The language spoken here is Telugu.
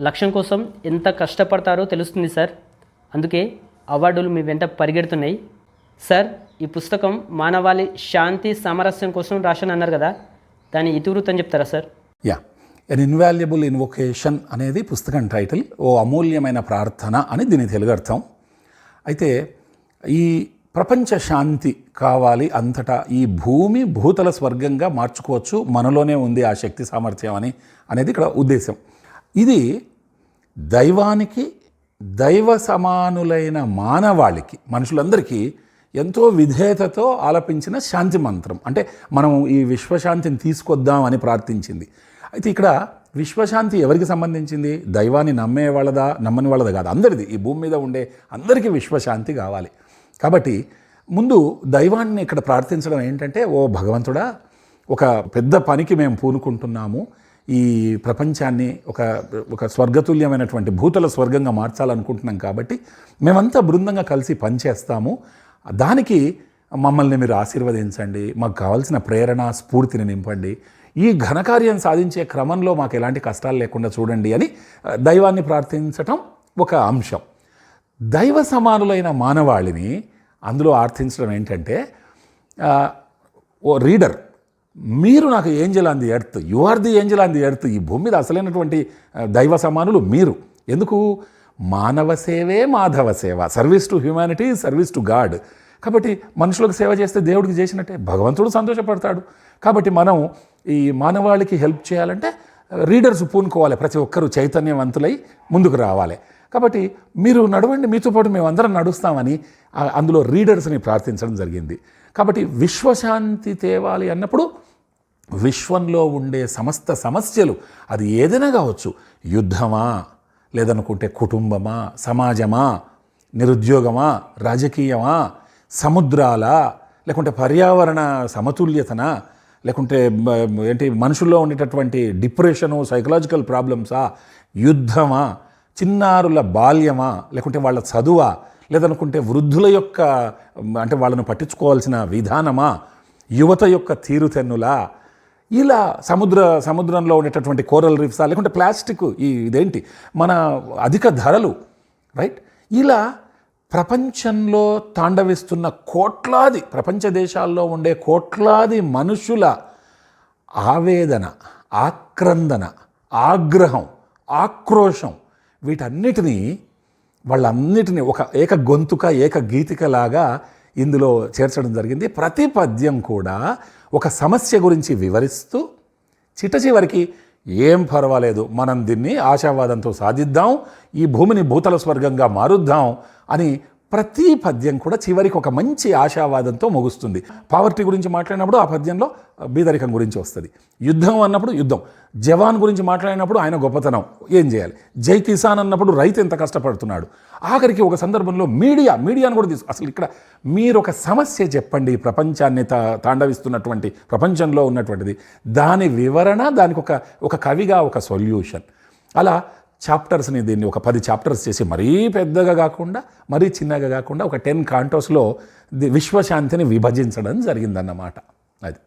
లక్ష్యం కోసం ఎంత కష్టపడతారో తెలుస్తుంది సార్. అందుకే అవార్డులు మీ వెంట పరిగెడుతున్నాయి. సార్ ఈ పుస్తకం మానవాళి శాంతి సామరస్యం కోసం రాశాను అన్నారు కదా. దాని ఇతివృత్తం చెప్తారా sir? Yeah. An invaluable invocation అనేది పుస్తకం టైటిల్. ఓ అమూల్యమైన ప్రార్థన అని దీని తెలుగు అర్థం. అయితే ఈ ప్రపంచ శాంతి కావాలి అంతటా ఈ భూమి భూతల స్వర్గంగా మార్చుకోవచ్చు మనలోనే ఉంది ఆ శక్తి సామర్థ్యం అని అనేది ఇక్కడ ఉద్దేశం. ఇది దైవానికి దైవ సమానులైన మానవాళికి మనుషులందరికీ ఎంతో విధేయతతో ఆలపించిన శాంతి మంత్రం. అంటే మనం ఈ విశ్వశాంతిని తీసుకొద్దామని ప్రార్థించింది. అయితే ఇక్కడ విశ్వశాంతి ఎవరికి సంబంధించింది? దైవాన్ని నమ్మే వాళ్ళదా? నమ్మని వాళ్ళదా కాదు. అందరిది. ఈ భూమి మీద ఉండే అందరికీ విశ్వశాంతి కావాలి. కాబట్టి ముందు దైవాన్ని ఇక్కడ ప్రార్థించడం ఏంటంటే ఓ భగవంతుడా ఒక పెద్ద పనికి మేము పూనుకుంటున్నాము. ఈ ప్రపంచాన్ని ఒక ఒక స్వర్గతుల్యమైనటువంటి భూతల స్వర్గంగా మార్చాలనుకుంటున్నాం కాబట్టి మేమంతా బృందంగా కలిసి పనిచేస్తాము. దానికి మమ్మల్ని మీరు ఆశీర్వదించండి. మాకు కావాల్సిన ప్రేరణ స్ఫూర్తిని నింపండి. ఈ ఘనకార్యం సాధించే క్రమంలో మాకు ఎలాంటి కష్టాలు లేకుండా చూడండి అని దైవాన్ని ప్రార్థించటం ఒక అంశం. దైవ సమానులైన మానవాళిని అందులో ఆర్థించడం ఏంటంటే ఓ రీడర్. మీరు నాకు angel on the earth you are the angel on the earth ఈ భూమి మీద అసలైనటువంటి దైవ సమానులు మీరు. ఎందుకు? మానవ సేవే మాధవ సేవ. Service to humanity service to God కాబట్టి మనుషులకు సేవ చేస్తే దేవుడికి చేసినట్టే. భగవంతుడు సంతోషపడతాడు. కాబట్టి మనం ఈ మానవాళికి హెల్ప్ చేయాలంటే రీడర్స్ పూనుకోవాలి. ప్రతి ఒక్కరూ చైతన్యవంతులై ముందుకు రావాలి. కాబట్టి మీరు నడవండి మీతో పాటు మేము అందరం నడుస్తామని అందులో రీడర్స్ని ప్రార్థించడం జరిగింది. కాబట్టి విశ్వశాంతి తేవాలి అన్నప్పుడు విశ్వంలో ఉండే సమస్త సమస్యలు అది ఏదైనా కావచ్చు. యుద్ధమా? లేదనుకుంటే కుటుంబమా? సమాజమా? నిరుద్యోగమా? రాజకీయమా? సముద్రాల? లేకుంటే పర్యావరణ సమతుల్యతనా? లేకుంటే ఏంటి మనుషుల్లో ఉండేటటువంటి డిప్రెషను సైకలాజికల్ ప్రాబ్లమ్సా? యుద్ధమా? చిన్నారుల బాల్యమా? లేకుంటే వాళ్ళ చదువా? లేదనుకుంటే వృద్ధుల యొక్క అంటే వాళ్ళను పట్టించుకోవాల్సిన విధానమా? యువత యొక్క తీరుతెన్నులా? ఇలా సముద్ర సముద్రంలో ఉండేటటువంటి కోరల్ రీఫ్సా లేకుంటే ప్లాస్టిక్ ఈ ఇదేంటి మన అధిక ధరలు రైట్ ఇలా ప్రపంచంలో తాండవిస్తున్న కోట్లాది ప్రపంచ దేశాల్లో ఉండే కోట్లాది మనుషుల ఆవేదన ఆక్రందన ఆగ్రహం ఆక్రోశం వీటన్నిటినీ వాళ్ళన్నిటినీ ఒక ఏక గొంతుక ఏక గీతికలాగా ఇందులో చేర్చడం జరిగింది. ప్రతి పద్యం కూడా ఒక సమస్య గురించి వివరిస్తూ చిట్ట చివరికి ఏం పర్వాలేదు మనం దీన్ని ఆశావాదంతో సాధిద్దాం ఈ భూమిని భూతల స్వర్గంగా మారుద్దాం అని ప్రతి పద్యం కూడా చివరికి ఒక మంచి ఆశావాదంతో ముగుస్తుంది. పావర్టీ గురించి మాట్లాడినప్పుడు ఆ పద్యంలో బీదరికం గురించి వస్తుంది. యుద్ధం అన్నప్పుడు యుద్ధం. జవాన్ గురించి మాట్లాడినప్పుడు ఆయన గొప్పతనం. ఏం చేయాలి? జై కిసాన్ అన్నప్పుడు రైతు ఎంత కష్టపడుతున్నాడు? ఆఖరికి ఒక సందర్భంలో మీడియా మీడియాను కూడా తీసుకు అసలు ఇక్కడ మీరు ఒక సమస్య చెప్పండి ప్రపంచాన్ని తా తాండవిస్తున్నటువంటి ప్రపంచంలో ఉన్నటువంటిది. దాని వివరణ దానికి ఒక ఒక కవిగా ఒక సొల్యూషన్. అలా చాప్టర్స్ని దీన్ని ఒక పది చాప్టర్స్ చేసి మరీ పెద్దగా కాకుండా మరీ చిన్నగా కాకుండా ఒక టెన్ కాంటోస్లో ది విశ్వశాంతిని విభజించడం జరిగిందన్నమాట అది.